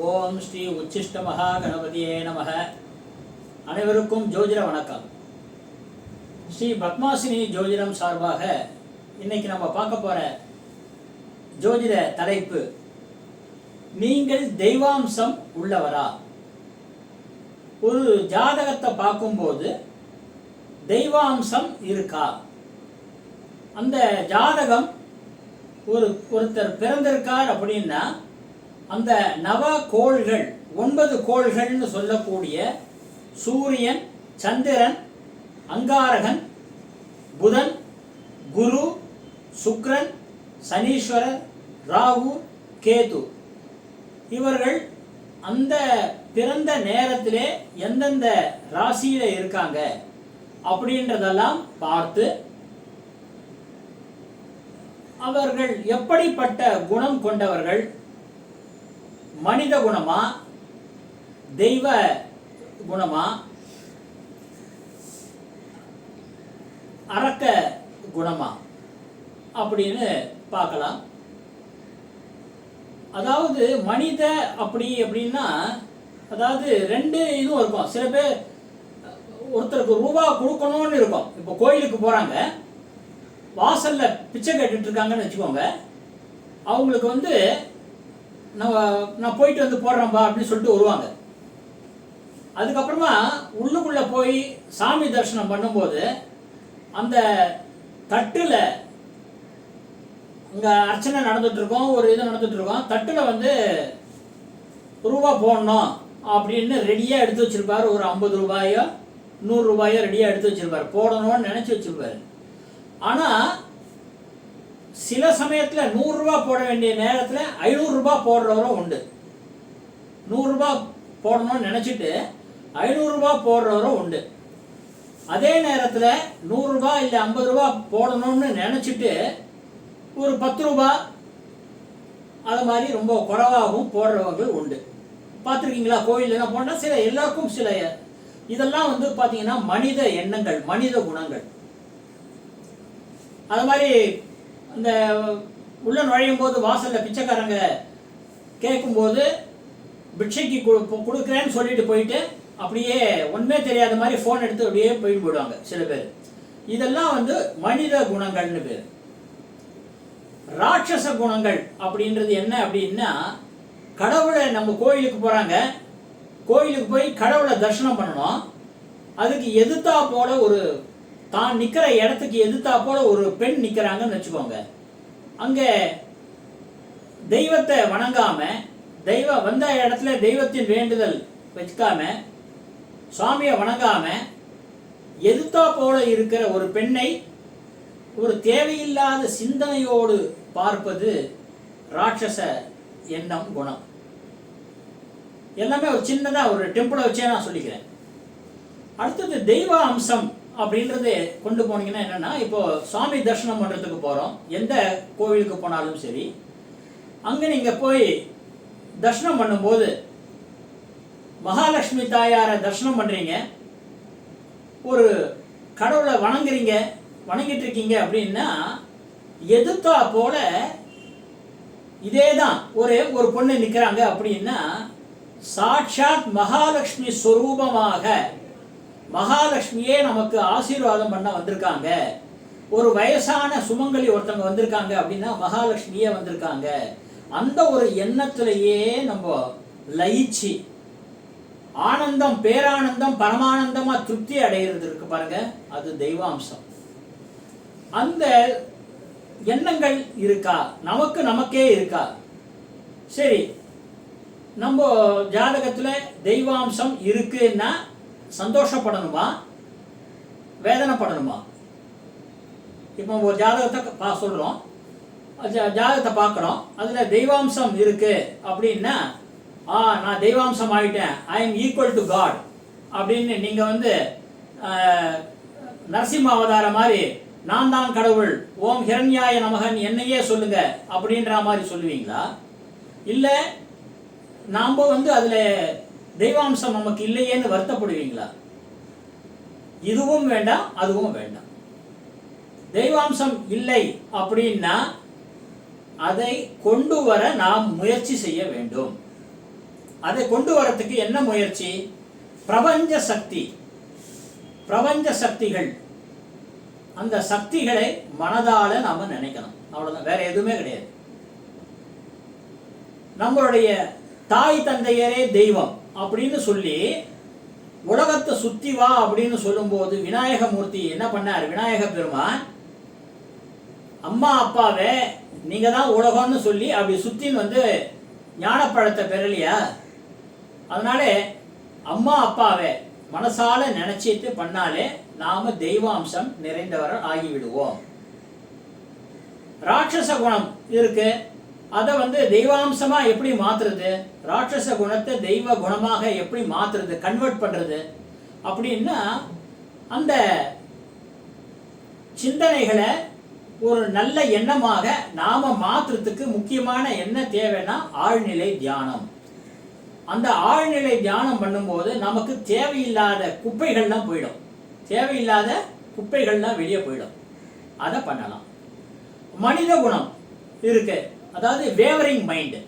ஓம் ஸ்ரீ உச்சிஷ்ட மகா கணபதியே நமக. அனைவருக்கும் ஜோதிட வணக்கம். ஸ்ரீ பத்மாசினி ஜோதிடம் சார்பாக இன்னைக்கு நம்ம பார்க்க போற ஜோதிட தலைப்பு நீங்கள் தெய்வாம்சம் உள்ளவரா? ஒரு ஜாதகத்தை பார்க்கும்போது தெய்வாம்சம் இருக்கா? அந்த ஜாதகம் ஒரு ஒருத்தர் பிறந்திருக்கார் அப்படின்னா அந்த நவ கோள்கள் ஒன்பது கோள்கள்னு சொல்லக்கூடிய சூரியன் சந்திரன் அங்காரகன் புதன் குரு சுக்ரன் சனீஸ்வரர் ராகு கேது. இவர்கள் அந்த பிறந்த நேரத்திலே எந்தெந்த ராசியில இருக்காங்க அப்படின்றதெல்லாம் பார்த்து அவர்கள் எப்படிப்பட்ட குணம் கொண்டவர்கள் மனித குணமா? தெய்வ குணமா? அறக்க குணமா? அப்படின்னு பார்க்கலாம். அதாவது மனித அப்படி அப்படின்னா அதாவது ரெண்டு இதுவும் இருக்கும். சில பேர் ஒருத்தருக்கு ரூபா கொடுக்கணும்னு இருக்கும். இப்போ கோயிலுக்கு போறாங்க. வாசல்ல பிச்சை கேட்டுட்டு இருக்காங்கன்னு வச்சுக்கோங்க. அவங்களுக்கு வந்து நான் நான் போயிட்டு வந்து போடுறேன்பா அப்படின்னு சொல்லிட்டு வருவாங்க. அதுக்கப்புறமா உள்ளுக்குள்ளே போய் சாமி தரிசனம் பண்ணும்போது அந்த தட்டில் இங்கே அர்ச்சனை நடந்துகிட்ருக்கோம் ஒரு இது நடந்துகிட்ருக்கோம் தட்டில் வந்து ரூபா போடணும் அப்படின்னு ரெடியாக எடுத்து வச்சுருப்பார். ஒரு ஐம்பது ரூபாயோ நூறுரூபாயோ ரெடியாக எடுத்து வச்சுருப்பார். போடணும்னு நினச்சி வச்சுருப்பார். ஆனால் சில சமயத்தில் நூறுரூபா போட வேண்டிய நேரத்தில் ஐநூறுரூபா போடுறவரும் உண்டு. நூறுரூபா போடணும்னு நினச்சிட்டு ஐநூறுரூபா போடுறவரும் உண்டு. அதே நேரத்தில் நூறுரூபா இல்லை ஐம்பது ரூபா போடணும்னு நினச்சிட்டு ஒரு பத்து ரூபா அது மாதிரி ரொம்ப குறைவாகவும் போடுறவர்கள் உண்டு. பார்த்துருக்கீங்களா? கோயில்ல போனால் சில எல்லாருக்கும் சில இதெல்லாம் வந்து பார்த்தீங்கன்னா மனித எண்ணங்கள் மனித குணங்கள். அது மாதிரி அந்த உள்ள நுழையும் போது வாசலில் பிச்சைக்காரங்க கேட்கும்போது பிட்சைக்கு கு- கொடுக்குறேன்னு சொல்லிட்டு போயிட்டு அப்படியே ஒன்றுமே தெரியாத மாதிரி ஃபோன் எடுத்து அப்படியே போயிட்டு போயிடுவாங்க சில பேர். இதெல்லாம் வந்து மனித குணங்கள்னு பேர். ராட்சச குணங்கள் அப்படின்றது என்ன அப்படின்னா கடவுளை நம்ம கோயிலுக்கு போகிறாங்க கோயிலுக்கு போய் கடவுளை தரிசனம் பண்ணணும். அதுக்கு எதிர்த்தா போல ஒரு தான் நிற்கிற இடத்துக்கு எதிர்த்தா போல ஒரு பெண் நிற்கிறாங்கன்னு வச்சுக்கோங்க. அங்கே தெய்வத்தை வணங்காம தெய்வ வந்த இடத்துல தெய்வத்தின் வேண்டுதல் வச்சுக்காம சுவாமியை வணங்காம எதிர்த்தா போல இருக்கிற ஒரு பெண்ணை ஒரு தேவையில்லாத சிந்தனையோடு பார்ப்பது ராட்சச எண்ணம் குணம். எல்லாமே ஒரு சின்னதாக ஒரு டெம்பிளை வச்சே நான் சொல்லிக்கிறேன். அடுத்தது தெய்வ அம்சம் அப்படின்றது கொண்டு போனீங்கன்னா என்னன்னா இப்போ சுவாமி தரிசனம் பண்ணுறதுக்கு போகிறோம் எந்த கோவிலுக்கு போனாலும் சரி. அங்கே நீங்கள் போய் தர்ஷனம் பண்ணும்போது மகாலட்சுமி தாயாரை தரிசனம் பண்ணுறீங்க ஒரு கடவுளை வணங்குறீங்க வணங்கிட்டு இருக்கீங்க அப்படின்னா எதிர்த்தா போல இதேதான். ஒரே ஒரு பொண்ணு நிற்கிறாங்க அப்படின்னா சாட்சாத் மகாலட்சுமி ஸ்வரூபமாக மகாலட்சுமியே நமக்கு ஆசீர்வாதம் பண்ண வந்திருக்காங்க. ஒரு வயசான சுமங்கலி ஒருத்தவங்க வந்திருக்காங்க அப்படின்னா மகாலட்சுமியே வந்திருக்காங்க. அந்த ஒரு எண்ணத்திலேயே நம்ம லயிச்சு ஆனந்தம் பேரானந்தம் பரமானந்தமா திருப்தி அடைகிறது இருக்கு பாருங்க. அது தெய்வாம்சம். அந்த எண்ணங்கள் இருக்கா? நமக்கு நமக்கே இருக்கா? சரி நம்ம ஜாதகத்துல தெய்வாம்சம் இருக்குன்னா சந்தோஷப்படணுமா? வேதனைப்படணுமா? இப்போ ஒரு ஜாதகத்தை பா சொல்கிறோம் ஜாதகத்தை பார்க்குறோம். அதில் தெய்வாம்சம் இருக்கு அப்படின்னா ஆ நான் தெய்வாம்சம் ஆகிட்டேன் I am equal to god அப்படின்னு நீங்கள் வந்து நரசிம்ம அவதார மாதிரி நான் தான் கடவுள். ஓம் ஹிரண்யாய நமகன். என்னையே சொல்லுங்க. அப்படின்ற மாதிரி சொல்லுவீங்களா? இல்லை நாம் வந்து அதில் தெய்வாம்சம் நமக்கு இல்லையேன்னு வருத்தப்படுவீங்களா? இதுவும் வேண்டாம் அதுவும் வேண்டாம். தெய்வாம்சம் இல்லை அப்படின்னா அதை கொண்டு வர நாம் முயற்சி செய்ய வேண்டும். அதை கொண்டு வரத்துக்கு என்ன முயற்சி? பிரபஞ்ச சக்தி. பிரபஞ்ச சக்திகள். அந்த சக்திகளை மனதால நாம நினைக்கணும். அவ்வளவுதான். வேற எதுவுமே கிடையாது. நம்மளுடைய தாய் தந்தையரே தெய்வம். அப்படின்னு சொல்லி உலகத்தை சுத்தி வா அப்படின்னு சொல்லும்போது விநாயகமூர்த்தி என்ன பண்ணார்? விநாயக பெருமான் அம்மா அப்பாவே நீங்க தான் உலகம்னு சொல்லி அப்படி சுத்தின்னு வந்து ஞானப்பழத்தை பெறலையா? அதனால அம்மா அப்பாவை மனசால நினைச்சிட்டு பண்ணாலே நாம தெய்வாம்சம் நிறைந்தவர் ஆகிவிடுவோம். ராட்சச குணம் இருக்கு. அதை வந்து தெய்வாம்சமாக எப்படி மாற்றுறது ராட்சச குணத்தை தெய்வ குணமாக எப்படி மாற்றுறது கன்வெர்ட் பண்ணுறது அப்படின்னா அந்த சிந்தனைகளை ஒரு நல்ல எண்ணமாக நாம மாற்றுறதுக்கு முக்கியமான என்ன தேவைன்னா ஆழ்நிலை தியானம். அந்த ஆழ்நிலை தியானம் பண்ணும்போது நமக்கு தேவையில்லாத குப்பைகள்லாம் போயிடும். தேவையில்லாத குப்பைகள்லாம் வெளியே போயிடும். அதை பண்ணலாம். மனித குணம் இருக்குது அதாவது வேவரிங் மைண்டு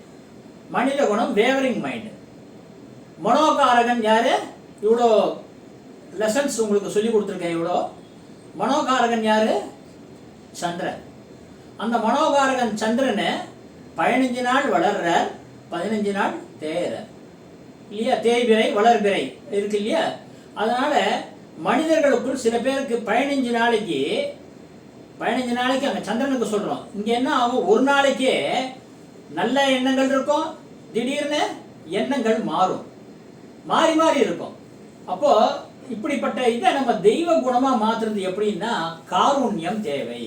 மனித குணம் வேவரிங் மைண்டு மனோகாரகன் யாரு? இவ்வளோ லெசன்ஸ் உங்களுக்கு சொல்லி கொடுத்துருக்கேன் இவ்வளோ மனோகாரகன் யாரு? சந்திரன். அந்த மனோகாரகன் சந்திரன் பதினஞ்சு நாள் வளர்றார் பதினஞ்சு நாள் தேயிறார். இல்லையா? தேய்பிறை வளர்பிறை இருக்கு இல்லையா? அதனால மனிதர்களுக்குள் சில பேருக்கு பதினஞ்சு நாளைக்கு பதினஞ்சு நாளைக்கு அங்கே சந்திரனுக்கு சொல்கிறோம் இங்கே என்ன ஆகும்? ஒரு நாளைக்கே நல்ல எண்ணங்கள் இருக்கும் திடீர்னு எண்ணங்கள் மாறும். மாறி மாறி இருக்கும். அப்போது இப்படிப்பட்ட இதை நம்ம தெய்வ குணமாக மாத்துறது எப்படின்னா காருண்யம் தேவை.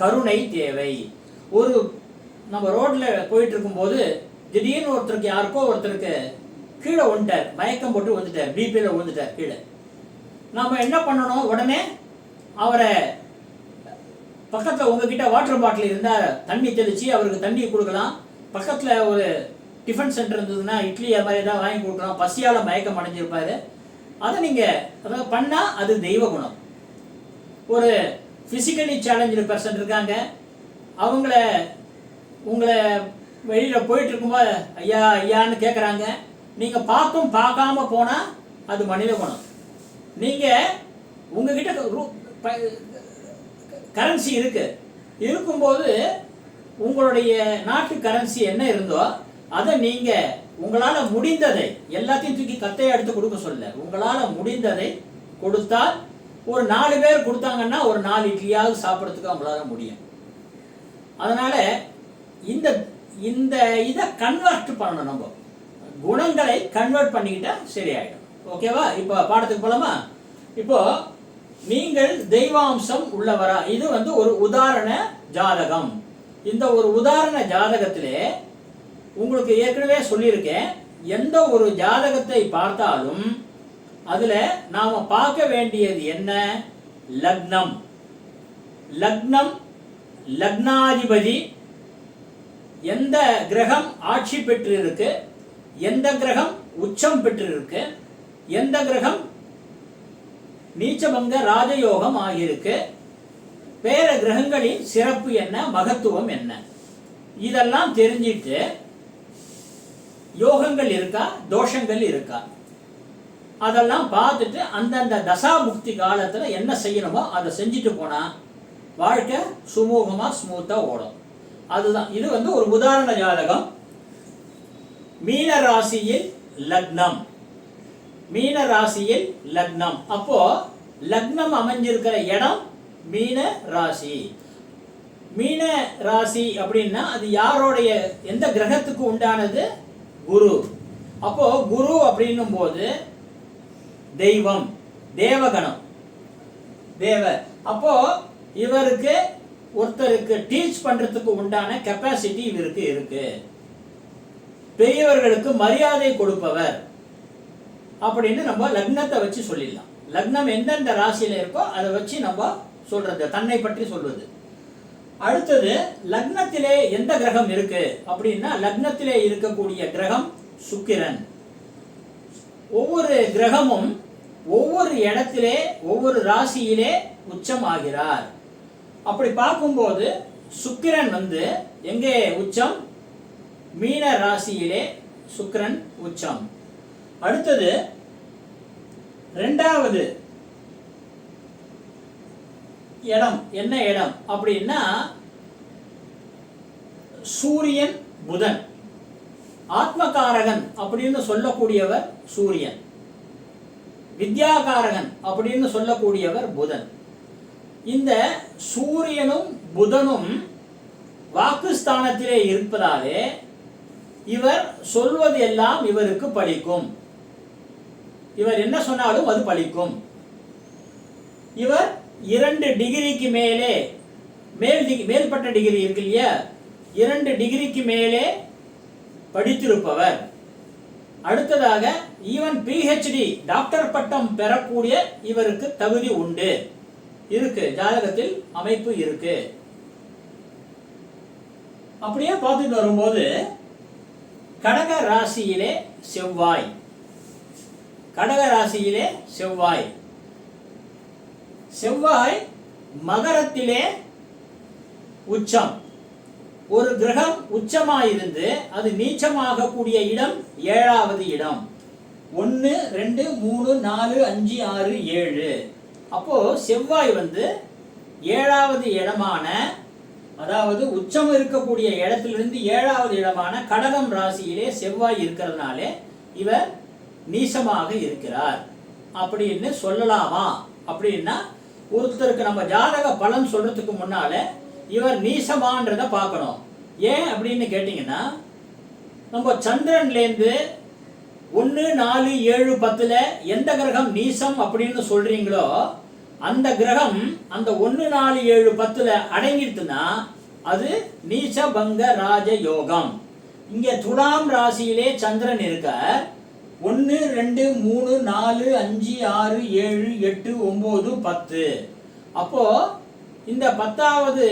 கருணை தேவை. ஒரு நம்ம ரோட்டில் போயிட்டு இருக்கும்போது திடீர்னு ஒருத்தருக்கு யாருக்கோ ஒருத்தருக்கு கீழே வந்துட்டார் மயக்கம் போட்டு வந்துட்டார் பிபியில் வந்துட்டார் கீழே. நாம் என்ன பண்ணணும்? உடனே அவரை பக்கத்தில் உங்ககிட்ட வாட்டர் பாட்டில் இருந்தால் தண்ணி தெளித்து அவருக்கு தண்ணி கொடுக்கலாம். பக்கத்தில் ஒரு டிஃபன் சென்டர் இருந்ததுன்னா இட்லி அது மாதிரி ஏதாவது வாங்கி கொடுக்கலாம். பசியால் மயக்கம் அடைஞ்சிருப்பாரு. அதை நீங்கள் அதாவது பண்ணால் அது தெய்வ குணம். ஒரு ஃபிசிக்கலி சேலஞ்சு பர்சன் இருக்காங்க. அவங்கள உங்களை வெளியில் போயிட்டு இருக்கும்போது ஐயா ஐயான்னு கேட்குறாங்க நீங்கள் பார்க்கும் பார்க்காம போனால் அது மனித குணம். நீங்கள் உங்ககிட்ட கரன்சி இருக்கு. இருக்கும்போது உங்களுடைய நாட்டு கரன்சி என்ன இருந்தோ அதை நீங்கள் உங்களால் முடிந்ததை எல்லாத்தையும் தூக்கி கத்தையை எடுத்து கொடுக்க சொல்ல. உங்களால் முடிந்ததை கொடுத்தால் ஒரு நாலு பேர் கொடுத்தாங்கன்னா ஒரு நாலு இட்லியாவது சாப்பிட்றதுக்கு அவங்களால முடியும். அதனால் இந்த இந்த இதை கன்வெர்ட் பண்ணணும் நம்ம. குணங்களை கன்வெர்ட் பண்ணிக்கிட்டால் சரியாயிடும். ஓகேவா இப்போ பாடத்துக்கு போலாமா? இப்போது நீங்கள் தெய்வாம்சம் உள்ளவரா? இது வந்து ஒரு உதாரண ஜாதகம். இந்த ஒரு உதாரண ஜாதகத்திலே உங்களுக்கு ஏற்கனவே சொல்லியிருக்கேன் எந்த ஒரு ஜாதகத்தை பார்த்தாலும் அதுல நாம பார்க்க வேண்டியது என்ன? லக்னம். லக்னம் லக்னாதிபதி எந்த கிரகம் ஆட்சி பெற்றிருக்கு? எந்த கிரகம் உச்சம் பெற்றிருக்கு? எந்த கிரகம் நீச்சபங்க ராஜயோகம் ஆகியிருக்கு. வேற கிரகங்களின் சிறப்பு என்ன? மகத்துவம் என்ன? இதெல்லாம் தெரிஞ்சிட்டு யோகங்கள் இருக்கா? தோஷங்கள் இருக்கா? அதெல்லாம் பார்த்துட்டு அந்தந்த தசாமுக்தி காலத்தில் என்ன செய்யணுமோ அதை செஞ்சுட்டு போனால் வாழ்க்கை சுமூகமாக ஸ்மூத்தாக ஓடும். அதுதான். இது வந்து ஒரு உதாரண ஜாதகம். மீன ராசியில் லக்னம். மீன ராசியில் லக்னம். அப்போ லக்னம் அமைஞ்சிருக்கிற இடம் மீன ராசி மீன ராசி அப்படின்னா அது யாரோடைய எந்த கிரகத்துக்கு உண்டானது? குரு. அப்போ குரு அப்படின்னும் போது தெய்வம் தேவகணம். தேவ. அப்போ இவருக்கு ஒருத்தருக்கு டீச் பண்றதுக்கு உண்டான கெப்பாசிட்டி இவருக்கு இருக்கு. பெரியவர்களுக்கு மரியாதை கொடுப்பவர். அப்படின்னு நம்ம லக்னத்தை வச்சு சொல்லிடலாம். லக்னம் எந்தெந்த ராசியில் இருக்கோ அதை வச்சு நம்ம சொல்றது தன்னை பற்றி சொல்வது. அடுத்தது லக்னத்திலே எந்த கிரகம் இருக்கு? அப்படின்னா லக்னத்திலே இருக்கக்கூடிய கிரகம் சுக்கிரன். ஒவ்வொரு கிரகமும் ஒவ்வொரு இடத்திலே ஒவ்வொரு ராசியிலே உச்சம் ஆகிறார் அப்படி பார்க்கும்போது சுக்கிரன் வந்து எங்கே உச்சம்? மீன ராசியிலே சுக்கிரன் உச்சம். அடுத்தது ரெண்டாவது இடம். என்ன இடம்? அப்படின்னா சூரியன் புதன். ஆத்மகாரகன் அப்படின்னு சொல்லக்கூடியவர் சூரியன். வித்யாகாரகன் அப்படின்னு சொல்லக்கூடியவர் புதன். இந்த சூரியனும் புதனும் வாக்குஸ்தானத்திலே இருப்பதாலே இவர் சொல்வது எல்லாம் இவருக்கு பலிக்கும். இவர் என்ன சொன்னாலும் அது பலிக்கும் இவர் இரண்டு டிகிரிக்கு மேலே மேல் டிகி மேல்பட்ட டிகிரி இருக்கு இல்லையா? இரண்டு டிகிரிக்கு மேலே படித்திருப்பவர். அடுத்ததாக ஈவன் பிஹெச்டி டாக்டர் பட்டம் பெறக்கூடிய இவருக்கு தகுதி உண்டு. இருக்கு ஜாதகத்தில் அமைப்பு இருக்கு. அப்படியே பார்த்துட்டு வரும்போது கடக ராசியிலே செவ்வாய். கடக ராசியிலே செவ்வாய். செவ்வாய் மகரத்திலே உச்சம். ஒரு கிரகம் உச்சமாயிருந்து அது நீச்சமாக கூடிய இடம் ஏழாவது இடம். ஒன்று ரெண்டு மூணு நாலு அஞ்சு ஆறு ஏழு. அப்போ செவ்வாய் வந்து ஏழாவது இடமான அதாவது உச்சம் இருக்கக்கூடிய இடத்திலிருந்து ஏழாவது இடமான கடகம் ராசியிலே செவ்வாய் இருக்கிறதுனாலே இவர் நீசமாக இருக்கிறார். அப்படின்னு சொல்லலாமா? அப்படின்னா ஒருத்தருக்கு நம்ம ஜாதக பலன் சொல்றதுக்கு முன்னால இவர் நீசமான்றத பார்க்கணும். ஏன் அப்படின்னு கேட்டிங்கன்னா நம்ம சந்திரன்லேருந்து ஒன்று நாலு ஏழு பத்தில் எந்த கிரகம் நீசம் அப்படின்னு சொல்றீங்களோ அந்த கிரகம் அந்த ஒன்று நாலு ஏழு பத்தில் அடங்கிடுதுன்னா அது நீச பங்க ராஜ யோகம் இங்கே துலாம் ராசியிலே சந்திரன் இருக்க ஒன்று ரெண்டு மூணு நாலு அஞ்சு ஆறு ஏழு எட்டு ஒம்பது பத்து. அப்போது இந்த பத்தாவது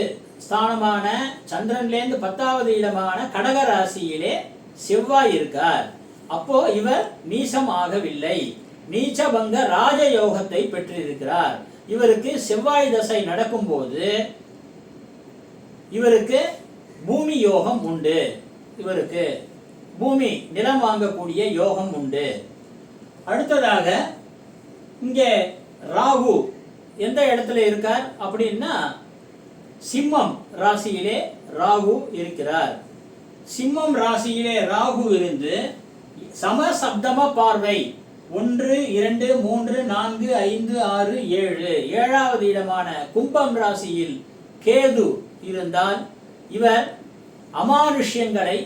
ஸ்தானமான சந்திரன்லேருந்து பத்தாவது இடமான கடக ராசியிலே செவ்வாய் இருக்கார். அப்போ இவர் நீசம் ஆகவில்லை. நீச்சபங்க ராஜயோகத்தை பெற்றிருக்கிறார். இவருக்கு செவ்வாய் தசை நடக்கும்போது இவருக்கு பூமி யோகம் உண்டு. இவருக்கு பூமி நிலம் வாங்கக்கூடிய யோகம் உண்டு. அடுத்ததாக இங்கே ராகு எந்த இடத்துல இருக்கார் அப்படின்னா சிம்மம் ராசியிலே ராகு இருக்கிறார். சிம்மம் ராசியிலே ராகு இருந்து சமசப்தம பார்வை ஒன்று இரண்டு மூன்று நான்கு ஐந்து ஆறு ஏழு. ஏழாவது இடமான கும்பம் ராசியில் கேது இருந்தால் இவர் அமானுஷ்யங்களை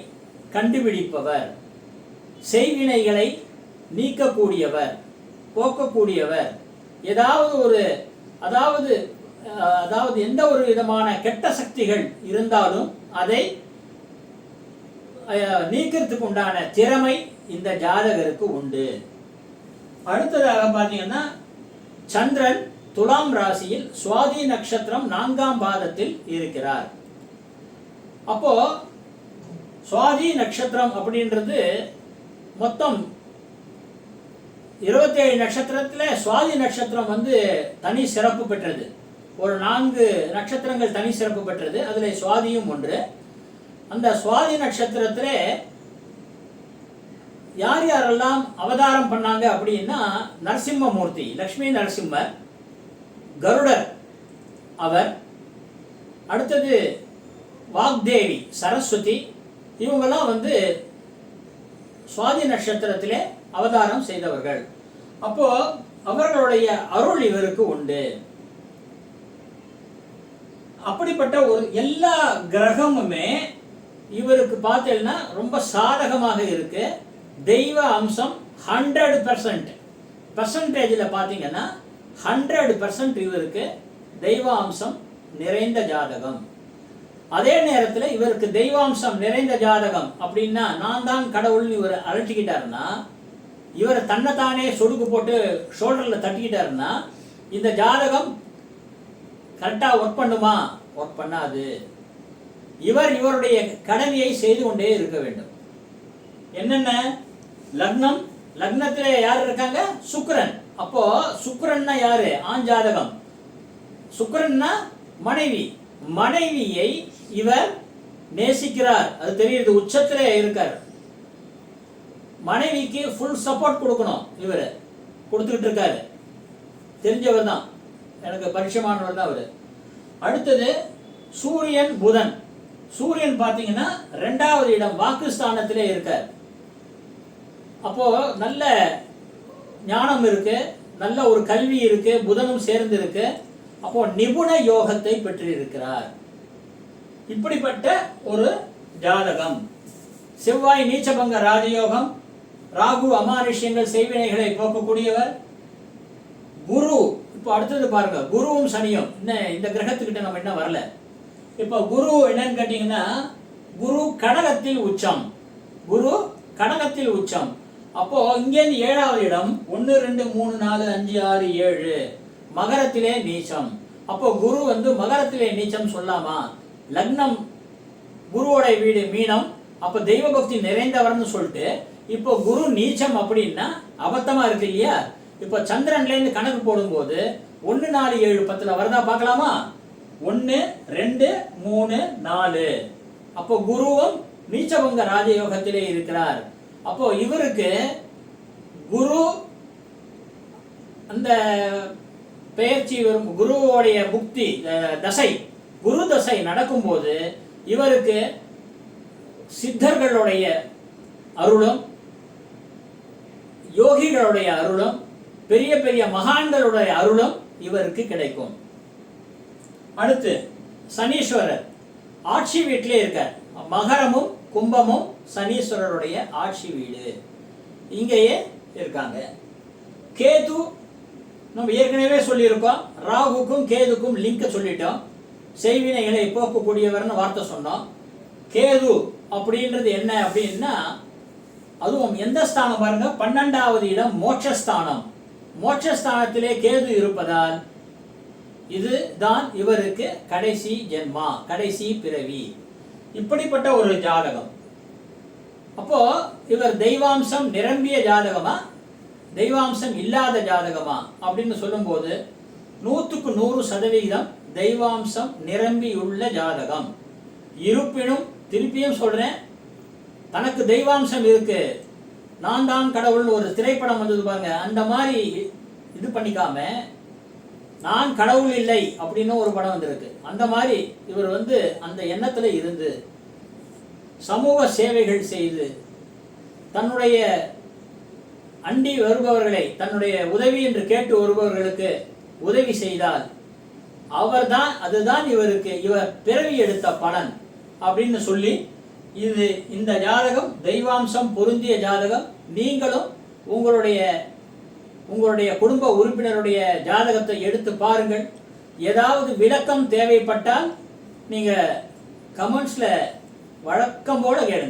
கண்டுபிடிப்பவர். செய்வினைகளை நீக்கக்கூடியவர் போக்கக்கூடியவர். ஏதாவது ஒரு அதாவது அஹ், அதாவது எந்த ஒரு விதமான கெட்ட சக்திகள் இருந்தாலும் அதை அஹ், நீக்கிறதுக்கு உண்டான திறமை இந்த ஜாதகருக்கு உண்டு. அடுத்ததாக பார்த்தீங்கன்னா சந்திரன் துலாம் ராசியில் சுவாதி நட்சத்திரம் நான்காம் பாதத்தில் இருக்கிறார். அப்போ சுவாதி நட்சத்திரம் அப்படின்றது மொத்தம் இருபத்தேழு நட்சத்திரத்துல சுவாதி நட்சத்திரம் வந்து தனி சிறப்பு பெற்றது. ஒரு நான்கு நட்சத்திரங்கள் தனி சிறப்பு பெற்றது. அதுல சுவாதியும் ஒன்று. அந்த சுவாதி நட்சத்திரத்தில் யார் யாரெல்லாம் அவதாரம் பண்ணாங்க அப்படின்னா நரசிம்மமூர்த்தி லக்ஷ்மி நரசிம்மர் கருடர் அவர். அடுத்தது வாக்தேவி சரஸ்வதி இவங்கெல்லாம் வந்து சுவாதி நட்சத்திரத்திலே அவதாரம் செய்தவர்கள். அப்போ அவர்களுடைய அருள் இவருக்கு உண்டு. அப்படிப்பட்ட ஒரு எல்லா கிரகமுமே இவருக்கு பார்த்தீங்கன்னா ரொம்ப சாதகமாக இருக்கு. தெய்வ அம்சம் ஹண்ட்ரட் பர்சன்ட் பர்சன்டேஜில் பார்த்தீங்கன்னா ஹண்ட்ரட் பர்சன்ட் இவருக்கு தெய்வ அம்சம் நிறைந்த ஜாதகம். அதே நேரத்தில் இவருக்கு தெய்வாம்சம் நிறைந்த ஜாதகம் அப்படின்னா நான் தான் கடவுள்னு இவர் அழைச்சிக்கிட்டாருன்னா இவர் தன்னைத்தானே சொடுக்கு போட்டு ஷோல்டரில் தட்டிக்கிட்டாருன்னா இந்த ஜாதகம் கரெக்டாக ஒர்க் பண்ணுமா? ஒர்க் பண்ணாது. இவர் இவருடைய கடமையை செய்து கொண்டே இருக்க வேண்டும். என்னென்ன? லக்னம். லக்னத்தில் யார் இருக்காங்க? சுக்கரன். அப்போ சுக்கரன்னா யாரு? ஆண் ஜாதகம். சுக்கரன்னா மனைவி. மனைவியை இவர் நேசிக்கிறார். அது தெரியுது உச்சத்திலே இருக்கார். மனைவிக்கு ஃபுல் சப்போர்ட் கொடுக்கணும் இவர். கொடுத்துக்கிட்டு இருக்காரு. தெரிஞ்சவர் தான். எனக்கு பரிச்சயமானவர் தான் அவர். அடுத்தது சூரியன் புதன். சூரியன் பார்த்தீங்கன்னா ரெண்டாவது இடம் வாக்குஸ்தானத்திலே இருக்கார். அப்போ நல்ல ஞானம் இருக்கு நல்ல ஒரு கல்வி இருக்கு புதனும் சேர்ந்து இருக்கு அப்போ நிபுண யோகத்தை பெற்றிருக்கிறார். இப்படிப்பட்ட ஒரு ஜாதகம். செவ்வாய் நீச்சபங்க ராஜயோகம் ராகு அமானுஷ்யங்கள் செய்வினைகளை போக்கக்கூடியவர். குரு இப்போ அடுத்தது பாருங்க குருவும் சனியும். என்ன இந்த கிரகத்துக்கிட்ட நம்ம என்ன வரல. இப்போ குரு என்னன்னு கேட்டிங்கன்னா குரு கடகத்தில் உச்சம். குரு கடகத்தில் உச்சம். அப்போ இங்கேருந்து ஏழாவது இடம். ஒன்று ரெண்டு மூணு நாலு அஞ்சு ஆறு ஏழு. மகரத்திலே நீச்சம். அப்போ குரு வந்து மகரத்திலே நீச்சம் சொல்லாமா? லக்னம் குருவோட வீடு மீனம் அப்போ தெய்வ பக்தி நிறைந்தவர்னு சொல்லிட்டு இப்போ குரு நீச்சம் அப்படின்னா அபத்தமா இருக்கு இல்லையா? இப்போ சந்திரன்லேருந்து கணக்கு போடும்போது ஒன்று நாலு ஏழு பத்தில் வருதா பார்க்கலாமா? ஒன்று ரெண்டு மூணு நாலு. அப்போ குருவும் நீச்சவங்க ராஜயோகத்திலே இருக்கிறார். அப்போ இவருக்கு குரு அந்த பெயர்ச்சி வரும் குருவோடைய புக்தி அஹ், தசை. குரு தசை நடக்கும்போது இவருக்கு சித்தர்களுடைய அருளும் யோகிகளுடைய அருளும் பெரிய பெரிய மகான்களுடைய அருளும் இவருக்கு கிடைக்கும். அடுத்து சனீஸ்வரர். ஆட்சி வீட்டிலே இருக்கார். மகரமும் கும்பமும் சனீஸ்வரருடைய ஆட்சி வீடு. இங்கேயே இருக்காங்க. கேது நம்ம ஏற்கனவே சொல்லியிருக்கோம் ராகுக்கும் கேதுக்கும் லிங்க சொல்லிட்டோம். செய்வினைகளை போக்கக்கூடியவர்னு வார்த்தை சொன்னோம். கேது அப்படின்றது என்ன அப்படின்னா அதுவும் எந்த ஸ்தானம் பாருங்க பன்னெண்டாவது இடம் மோட்சஸ்தானம். மோட்சஸ்தானத்திலே கேது இருப்பதால் இதுதான் இவருக்கு கடைசி ஜென்மா கடைசி பிறவி. இப்படிப்பட்ட ஒரு ஜாதகம். அப்போ இவர் தெய்வாம்சம் நிரம்பிய ஜாதகமா? தெய்வாம்சம் இல்லாத ஜாதகமா? அப்படின்னு சொல்லும்போது நூற்றுக்கு நூறு சதவிகிதம் தெய்வாம்சம் நிரம்பியுள்ள ஜாதகம். இருப்பினும் திருப்பியும் சொல்கிறேன் தனக்கு தெய்வாம்சம் இருக்கு. நான் தான் கடவுள்னு ஒரு திரைப்படம் வந்தது பாருங்க அந்த மாதிரி இது பண்ணிக்காம நான் கடவுள் இல்லை அப்படின்னு ஒரு படம் வந்திருக்கு. அந்த மாதிரி இவர் வந்து அந்த எண்ணத்தில் இருந்து சமூக சேவைகள் செய்து தன்னுடைய அண்டி வருபவர்களை தன்னுடைய உதவி என்று கேட்டு வருபவர்களுக்கு உதவி செய்தால் அவர்தான் அதுதான் இவருக்கு இவர் பிறவி எடுத்த பலன் அப்படின்னு சொல்லி இது இந்த ஜாதகம் தெய்வாம்சம் பொருந்திய ஜாதகம் நீங்களும் உங்களுடைய உங்களுடைய குடும்ப உறுப்பினருடைய ஜாதகத்தை எடுத்து பாருங்கள். ஏதாவது விளக்கம் தேவைப்பட்டால் நீங்கள் கமெண்ட்ஸில் வழக்கம் போல கேளுங்க.